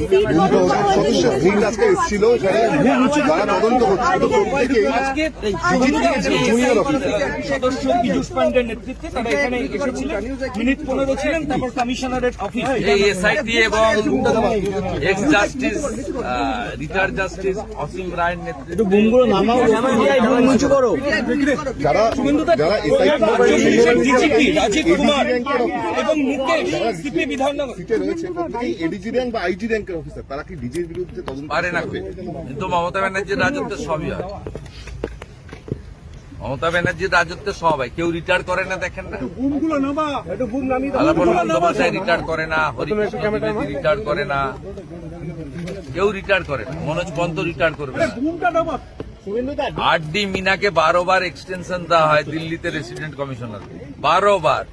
সদস্য ভিড় আজকে এসেছিল যারা তদন্ত করছে তো প্রত্যেকেই জুনিয়র সদস্য পীযুষ পান্ডের নেতৃত্বে তারা এখানে এসেছিলেন মিনিট পনেরো ছিলেন তারপর কমিশনারের অফিস এই এসআইটি এবং ex justice retired justice Asim রায়ের নেতৃত্বে যারা যারা এসআইটি রাজীব কুমার এবং মুকেশ সিপি বিধাননগর। সিটে রয়েছে। এডিজি র্যাঙ্ক বা আইজি অফিসার? তারা কি ডিজির বিরুদ্ধে তদন্ত পারে না কিন্তু মমতা ব্যানার্জির রাজত্বে সবই হয়। মমতা ব্যানার্জির রাজত্বে সব হয়। কেউ রিটায়ার করে না দেখেন না। আলাপন বন্দ্যোপাধ্যায় রিটায়ার করে না হরিকৃষ্ণ দ্বিবেদী রিটায়ার করে না। কেউ রিটায়ার করে না। মনোজ পন্ত রিটায়ার করবে না। আর ডি মিনাকে বারো বার এক্সটেনশন দেওয়া হয় দিল্লিতে রেসিডেন্ট কমিশনার বারো বার।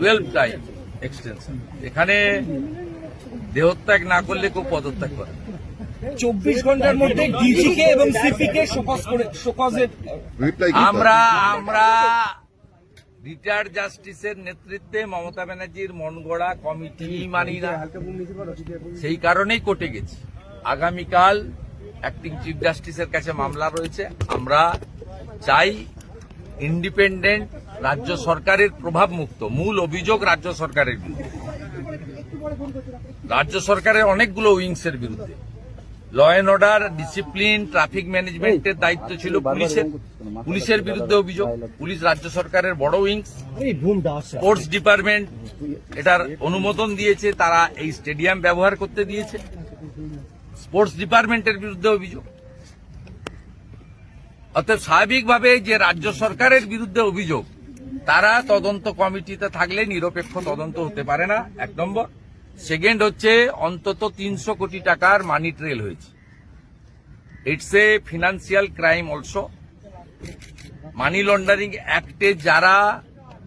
টুয়েলভ টাইম এক্সটেনশন এখানে দেহত্যাগ না করলে কেউ পদত্যাগ করে। চব্বিশ ঘণ্টার মধ্যে ডিজিকে এবং সিপি কে শোকজ করে শোকজের আমরা আমরা রিটায়ার্ড জাস্টিসের নেতৃত্বে মমতা ব্যানার্জির মন গড়া কমিটি মানি না। সেই কারণেই কোর্টে গেছি। আগামীকাল অ্যাক্টিং চিফ জাস্টিসের কাছে মামলা রয়েছে। আমরা চাই ইন্ডিপেন্ডেন্ট রাজ্য সরকারের প্রভাব মুক্ত মূল অভিযোগ রাজ্য সরকারের বিরুদ্ধে। রাজ্য সরকারের অনেকগুলো উইংসের বিরুদ্ধে। Law and order discipline traffic ম্যানেজমেন্টের দায়িত্ব ছিল পুলিশের। পুলিশের বিরুদ্ধে অভিযোগ। পুলিশ রাজ্য সরকারের বড় উইংস। স্পোর্টস ডিপার্টমেন্ট এটার অনুমোদন দিয়েছে তারা এই স্টেডিয়াম ব্যবহার করতে দিয়েছে। স্পোর্টস ডিপার্টমেন্টের বিরুদ্ধে অভিযোগ। অতএব স্বাভাবিকভাবে যে রাজ্য সরকারের বিরুদ্ধে অভিযোগ তারা তদন্ত কমিটিতে থাকলে নিরপেক্ষ তদন্ত হতে পারে না এক নম্বর সেকেন্ড হচ্ছে অন্তত তিনশো কোটি টাকার মানি ট্রেল হয়েছে it's a financial crime also money laundering অ্যাক্টে যারা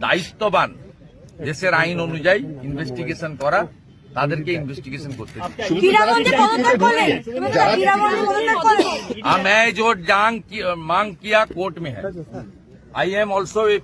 দায়িত্ববান দেশের আইন অনুযায়ী ইনভেস্টিগেশন করা তাদেরকে ইনভেস্টিগেশন করতে দিন। ক্রীড়ামন্ত্রী পদত্যাগ করলেন এবং তারা ক্রীড়ামন্ত্রী পদত্যাগ করলেন हाँ मैं जो जांग की, मांग किया कोर्ट में है आई एम ऑल्सो ए